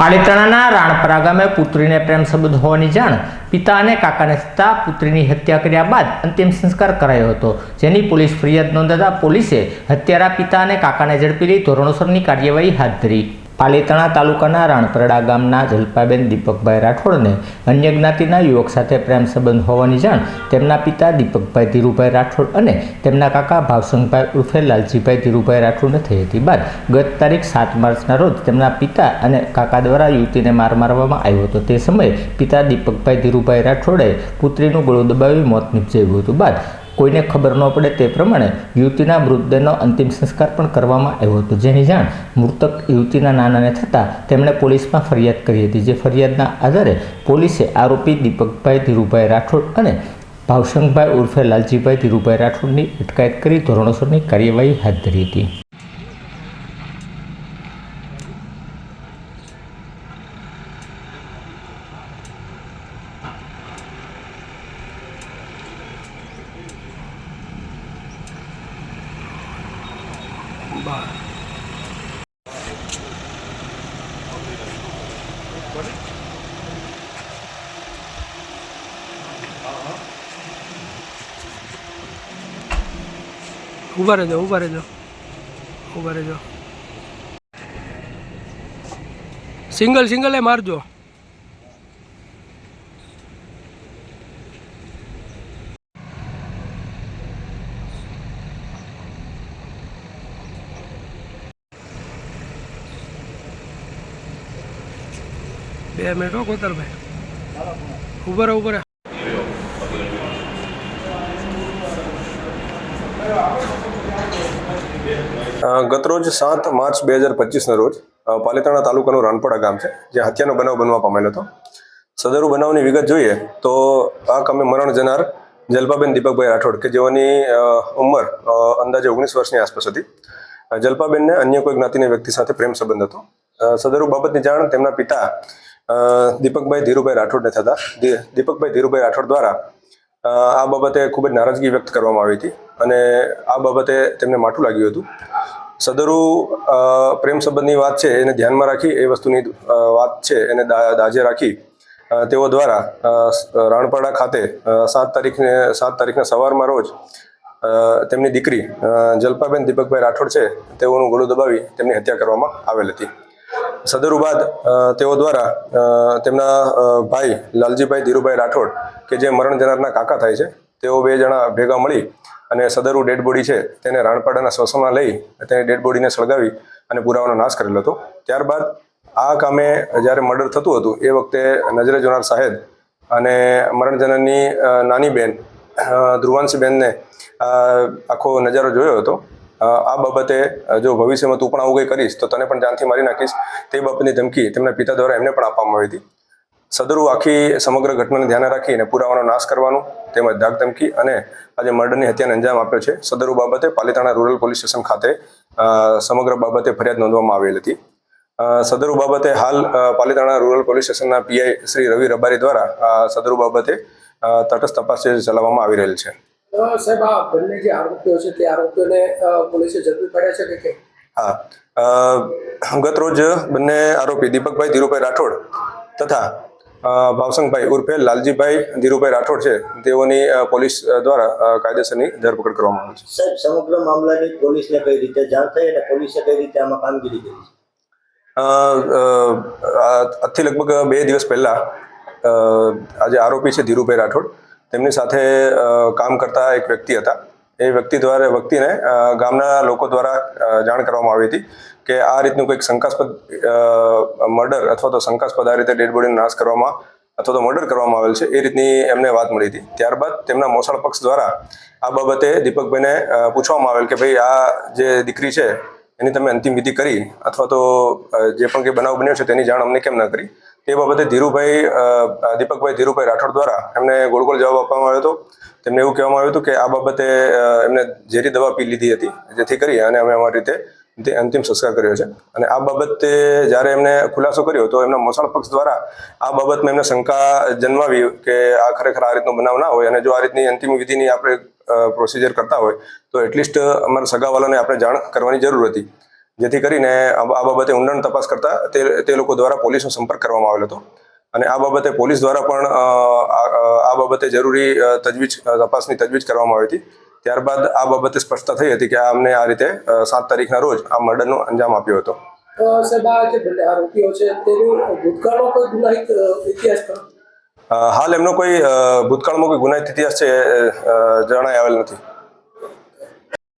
પાલિતાણાના રાણપરા ગામે પુત્રીને પ્રેમ સંબંધ હોવાની જાણ પિતા અને કાકાને થતાં પુત્રીની હત્યા કર્યા બાદ અંતિમ સંસ્કાર કરાયો હતો. જેની પોલીસ ફરિયાદ નોંધાતા પોલીસે હત્યારા પિતા અને કાકાને ઝડપી લઈ ધોરણોસરની કાર્યવાહી હાથ ધરી. પાલિતાણા તાલુકાના રાણપરડા ગામના જલપાબેન દીપકભાઈ રાઠોડને અન્ય જ્ઞાતિના યુવક સાથે પ્રેમ સંબંધ હોવાની જાણ તેમના પિતા દીપકભાઈ ધીરુભાઈ રાઠોડ અને તેમના કાકા ભાવસંગભાઈ ઉર્ફે લાલજીભાઈ ધીરુભાઈ રાઠોડને થઈ હતી બાદ ગત તારીખ સાત માર્ચના રોજ તેમના પિતા અને કાકા દ્વારા યુવતીને માર મારવામાં આવ્યો હતો. તે સમયે પિતા દીપકભાઈ ધીરુભાઈ રાઠોડે પુત્રીનું ગળું દબાવી મોત નિપજાવ્યું હતું. બાદ કોઈને ખબર ન પડે તે પ્રમાણે યુવતીના મૃતદેહનો અંતિમ સંસ્કાર પણ કરવામાં આવ્યો હતો. જેની જાણ મૃતક યુવતીના નાનાને થતાં તેમણે પોલીસમાં ફરિયાદ કરી હતી. જે ફરિયાદના આધારે પોલીસે આરોપી દીપકભાઈ ધીરુભાઈ રાઠોડ અને ભાવશંકભાઈ ઉર્ફે લાલજીભાઈ ધીરુભાઈ રાઠોડની અટકાયત કરી ધોરણસરની કાર્યવાહી હાથ ધરી હતી. ઊભા રહેજો ઊભા રહેજો. ઊભા રહેજો. સિંગલ સિંગલે મારજો. બે મિનિટ હો કોતરભાઈ ઊભા રહો ઊભા રહો. અ, ગતરોજ સાત માર્ચ બે હજાર પચીસના રોજ પાલિતાણા તાલુકાનું રાનપડા ગામ છે જે હત્યાનો બનાવ બનવા પામેલો હતો. સદરુ બનાવની વિગત જોઈએ તો આ કામે મરણ જનાર જલપાબેન દીપકભાઈ રાઠોડ કે જેઓની ઉંમર અંદાજે ઓગણીસ વર્ષની આસપાસ હતી. જલપાબેનને અન્ય કોઈ જ્ઞાતિના વ્યક્તિ સાથે પ્રેમ સંબંધ હતો. સદરુ બાબતની જાણ તેમના પિતા દીપકભાઈ ધીરુભાઈ રાઠોડને થતા. દીપકભાઈ ધીરુભાઈ રાઠોડ દ્વારા આ બાબતે ખૂબ જ નારાજગી વ્યક્ત કરવામાં આવી હતી અને આ બાબતે તેમને માઠું લાગ્યું હતું. સદરુ પ્રેમ સંબંધની વાત છે, એને ધ્યાનમાં રાખી એ વસ્તુની વાત છે, એને દાજે રાખી તેઓ દ્વારા રાણપાડા ખાતે સાત તારીખને, સાત તારીખના સવારમાં રોજ તેમની દીકરી જલપાબેન દીપકભાઈ રાઠોડ છે, તેઓનું ગળું દબાવી તેમની હત્યા કરવામાં આવેલ હતી. સદરુ બાદ તેઓ દ્વારા તેમના ભાઈ લાલજીભાઈ ધીરુભાઈ રાઠોડ કે જે મરણ જનારના કાકા થાય છે તેઓ બે જણા ભેગા મળી અને સદરુ ડેડ બોડી છે તેને રાણપાડાના સ્વસમાં લઈ તેની ડેડ બોડીને સળગાવી અને પુરાવાનો નાશ કરેલો હતો. ત્યારબાદ આ કામે જ્યારે મર્ડર થતું હતું એ વખતે નજરે જોનાર સાહેબ અને મરણજનની નાની બેન અ, ધ્રુવાંશીબેનને આખો નજારો જોયો હતો. આ બાબતે જો ભવિષ્યમાં તું પણ આવું કંઈ કરીશ, તો તને પણ જાનથી મારી નાખીશ. તે બાબતની ધમકી તેમના પિતા દ્વારા એમને પણ આપવામાં આવી હતી. સદરુ આખી સમગ્ર ઘટનાને ધ્યાને રાખીને પુરાવાનો નાશ કરવાનું તેમજ ધાક ધમકી અને આજે મર્ડરની હત્યાને અંજામ આપ્યો છે. સદરુ બાબતે પાલિતાણા રૂરલ પોલીસ સ્ટેશન ખાતે સમગ્ર બાબતે ફરિયાદ નોંધવામાં આવેલ હતી. સદરુ બાબતે હાલ પાલિતાણા રૂરલ પોલીસ સ્ટેશનના પીઆઈ શ્રી રવિ રબારી દ્વારા સદરુ બાબતે તટસ્થ તપાસ ચલાવવામાં આવી રહેલ છે. સાહેબ આ બંને જે આરોપીઓ છે તે આરોપીઓને પોલીસે ઝડપી પાડ્યા છે કે કેમ? હા. ગત રોજ બંને આરોપી દીપકભાઈ ધીરુભાઈ રાઠોડ તથા ભાવસંગભાઈ ઉર્ફે લાલજીભાઈ ધીરુભાઈ રાઠોડ છે તેઓની પોલીસ દ્વારા કાયદેસરની ધરપકડ કરવામાં આવી છે. સાહેબ સમગ્ર મામલાની પોલીસને કઈ રીતે જાણ થઈ અને પોલીસે કઈ રીતે આમાં કામગીરી કરી આજથી લગભગ બે દિવસ પહેલા આજે આરોપી છે ધીરુભાઈ રાઠોડ. તેમની સાથે કામ કરતા એક વ્યક્તિ હતા. એ વ્યક્તિ દ્વારા, વ્યક્તિને ગામના લોકો દ્વારા જાણ કરવામાં આવી હતી કે આ રીતનું કંઈક શંકાસ્પદ મર્ડર અથવા તો શંકાસ્પદ આ રીતે ડેડ બોડીનો નાશ કરવામાં અથવા તો મર્ડર કરવામાં આવેલ છે, એ રીતની એમને વાત મળી હતી. ત્યારબાદ તેમના મોસાળ પક્ષ દ્વારા આ બાબતે દીપકભાઈને પૂછવામાં આવેલ કે ભાઈ આ જે દીકરી છે, એની તમે અંતિમ વિધિ કરી અથવા તો જે પણ કંઈ બનાવ બન્યો છે તેની જાણ અમને કેમ ન કરી? તે બાબતે ધીરુભાઈ દીપકભાઈ ધીરુભાઈ રાઠોડ દ્વારા એમને ગોળ ગોળ જવાબ આપવામાં આવ્યો હતો. તેમને એવું કહેવામાં આવ્યું હતું કે આ બાબતે એમને ઝેરી દવા પી લીધી હતી, જેથી કરી અને અમે અમારી રીતે અંતિમ સંસ્કાર કર્યો છે. અને આ બાબતે જ્યારે એમને ખુલાસો કર્યો તો એમના મોસાળ પક્ષ દ્વારા આ બાબતમાં એમને શંકા જન્માવી કે આ ખરેખર આ રીતનો બનાવ ના હોય અને જો આ રીતની અંતિમ વિધિની આપણે પ્રોસિજર કરતા હોય તો એટલીસ્ટ અમારા સગાવાલાને આપણે જાણ કરવાની જરૂર હતી. જેથી કરીને આ બાબતે ઊંડાણ તપાસ કરતા તે લોકો દ્વારા પોલીસનો સંપર્ક કરવામાં આવેલો હતો. અને આ બાબતે પોલીસ દ્વારા પણ આ બાબતે જરૂરી તજવીજ તપાસની તજવીજ કરવામાં આવી હતી. ત્યારબાદ આ બાબતે સ્પષ્ટતા થઈ હતી કે આ અમને આ રીતે સાત તારીખના રોજ આ મર્ડરનો અંજામ આપ્યો હતો. હાલ એમનો કોઈ ભૂતકાળમાં કોઈ ગુનાહિત ઇતિહાસ છે જણાય આવેલ નથી.